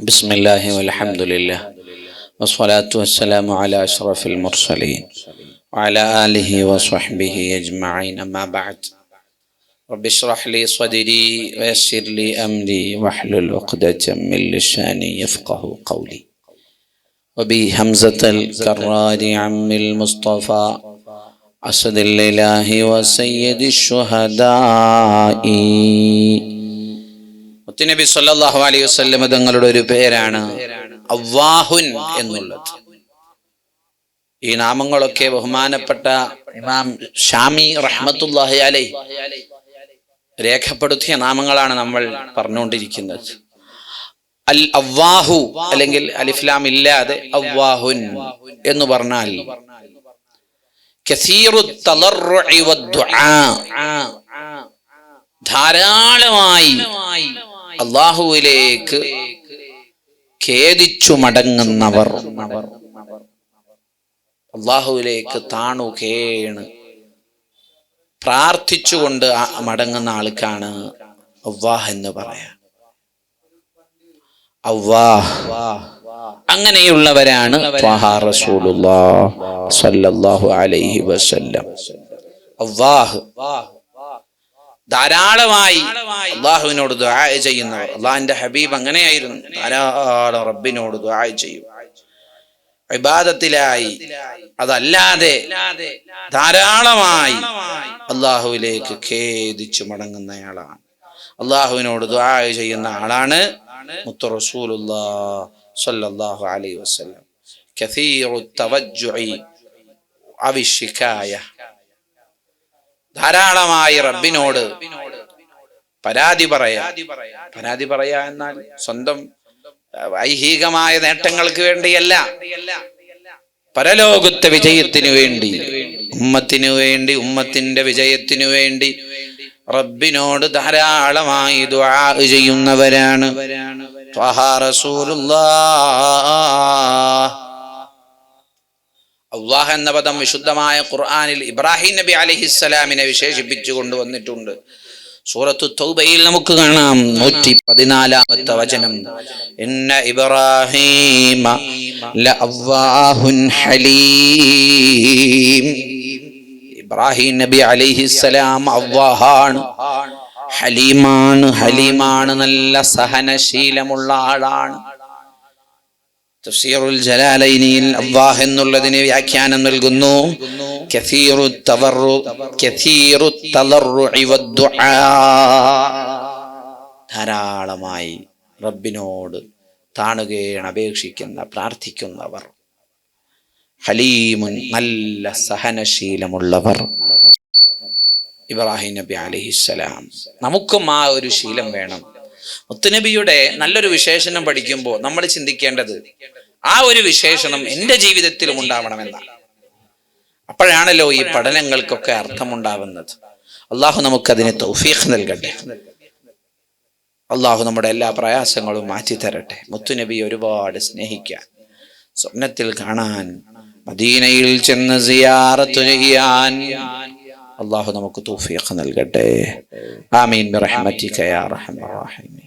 بسم الله والحمد لله والصلاة والسلام على أشرف المرسلين وعلى آله وصحبه أجمعين أما بعد. رب اشرح لي صدري ويسر لي أمري واحلل عقدة من لساني يفقه قولي. وبي همزة الكرار عم المصطفى أسد الإله وسيد الشهداء. മുത്തുനബി സല്ലാഹു അലൈഹി വസ്ലം തങ്ങളുടെ ഒരു പേരാണ് അവ്വാഹുൻ എന്നുള്ളത്. ഈ നാമങ്ങളൊക്കെ ബഹുമാനപ്പെട്ട ഇമാം ഷാമി റഹ്മത്തുല്ലാഹി അലൈ രേഖപ്പെടുത്തിയ നാമങ്ങളാണ് നമ്മൾ പറഞ്ഞുകൊണ്ടിരിക്കുന്നത്. അൽ അവ്വാഹു അല്ലെങ്കിൽ അലിഫ്ലാം ഇല്ലാതെ അവ്വാഹുൻ എന്ന് പറഞ്ഞാൽ ധാരാളമായി അള്ളാഹുവിലേക്ക് ഖേദിച്ചു മടങ്ങുന്നവർ. അള്ളാഹുവിലേക്ക് താണു കേണ്. പ്രാർത്ഥിച്ചുകൊണ്ട് മടങ്ങുന്ന ആൾക്കാണ് അവ്വാഹ് എന്ന് പറയാം. അങ്ങനെയുള്ളവരാണ് അലൈഹി വസല്ലം. അവ്വാഹ്. ധാരാളമായി അള്ളാഹുവിനോട് ദുആ ചെയ്യുന്നവർ അള്ളാഹിന്റെ ഹബീബ് അങ്ങനെയായിരുന്നു. ധാരാളം റബ്ബിനോട് ദുആ ചെയ്യും. വിവാദത്തിലായി അതല്ലാതെ ധാരാളമായി അള്ളാഹുവിലേക്ക് ഖേദിച്ചു മടങ്ങുന്നയാളാണ്. അള്ളാഹുവിനോട് ദുആ ചെയ്യുന്ന ആളാണ് മുത്തു റസൂലുള്ളാഹ് സല്ലല്ലാഹു അലൈഹി വസല്ലം. കസീറു തവജ്ജുഇ അവിഷിക്കായ ധാരാളമായി റബ്ബിനോട് പരാതി പറയാ പരാതി പറയാ എന്നാൽ സ്വന്തം ഐഹികമായ നേട്ടങ്ങൾക്ക് വേണ്ടിയല്ല. പരലോകത്തെ വിജയത്തിനു വേണ്ടി ഉമ്മത്തിന് വേണ്ടി ഉമ്മത്തിന്റെ വിജയത്തിനു വേണ്ടി റബ്ബിനോട് ധാരാളമായി ദുആ ചെയ്യുന്നവരാണ്. റസൂലുള്ളാഹ്. അള്ളാഹ് എന്ന പദം വിശുദ്ധമായ ഖുർആാനിൽ ഇബ്രാഹിം നബി അലഹിസ്സലാമിനെ വിശേഷിപ്പിച്ചു കൊണ്ടുവന്നിട്ടുണ്ട്. സൂറത്തു തൗബയിൽ നമുക്ക് കാണാം നൂറ്റി പതിനാലാമത്തെ വചനം. ഇന്ന ഹലീം. ഇബ്രാഹിം നബി അലിഹിസ്സലാം അവ്വാഹാണ്. ഹലീമാണ് ഹലീമാണ് നല്ല സഹനശീലമുള്ള ആളാണ്. തഫ്സീറുൽ ജലാലൈനിയിൽ അള്ളാഹ് എന്നുള്ളതിന് വ്യാഖ്യാനം നൽകുന്നു. കസീറു തവറു കസീറു തലറു ധാരാളമായി റബ്ബിനോട് താണുകയാണ് അപേക്ഷിക്കുന്ന പ്രാർത്ഥിക്കുന്നവർ. ഹലീമുൻ നല്ല സഹനശീലമുള്ളവർ. ഇബ്രാഹിം നബി അലഹിസ്സലാം. നമുക്കും ആ ഒരു ശീലം വേണം. മുത്തുനബിയുടെ നല്ലൊരു വിശേഷണം പഠിക്കുമ്പോൾ നമ്മൾ ചിന്തിക്കേണ്ടത് ആ ഒരു വിശേഷണം എന്റെ ജീവിതത്തിലും ഉണ്ടാവണമെന്നാണ്. അപ്പോഴാണല്ലോ ഈ പഠനങ്ങൾക്കൊക്കെ അർത്ഥമുണ്ടാവുന്നത്. അള്ളാഹു നമുക്കതിന് തൗഫീഖ് നൽകട്ടെ. അള്ളാഹു നമ്മുടെ എല്ലാ പ്രയാസങ്ങളും മാറ്റി തരട്ടെ. മുത്തുനബി ഒരുപാട് സ്നേഹിക്കാൻ സ്വപ്നത്തിൽ കാണാൻ മദീനയിൽ ചെന്ന് സിയാറത്തു ചെയ്യാൻ അള്ളാഹു നമുക്ക് തൗഫീഖ് നൽകട്ടെ. ആമീൻ. ബിറഹ്മതിക യാ അർഹമർ റഹീമീൻ